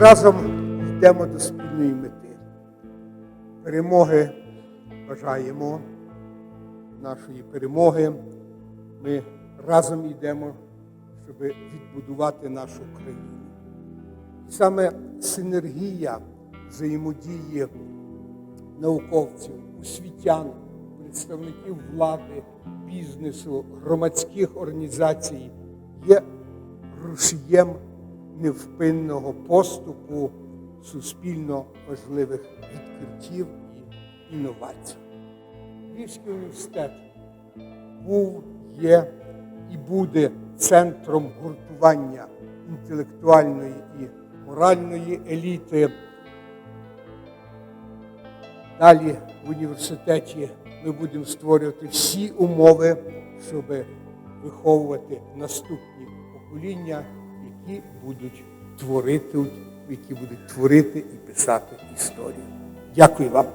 Разом йдемо до спільної мети. Перемоги бажаємо нашої перемоги. Ми разом йдемо, щоб відбудувати нашу країну. І саме синергія взаємодії науковців, освітян, представників влади, бізнесу, громадських організацій є рушієм невпинного поступу суспільно важливих відкриттів і інновацій. Львівський університет був, є і буде центром гуртування інтелектуальної і моральної еліти. Далі в університеті ми будемо створювати всі умови, щоб виховувати наступні покоління, які будуть творити, які будуть творити і писати історію. Дякую вам.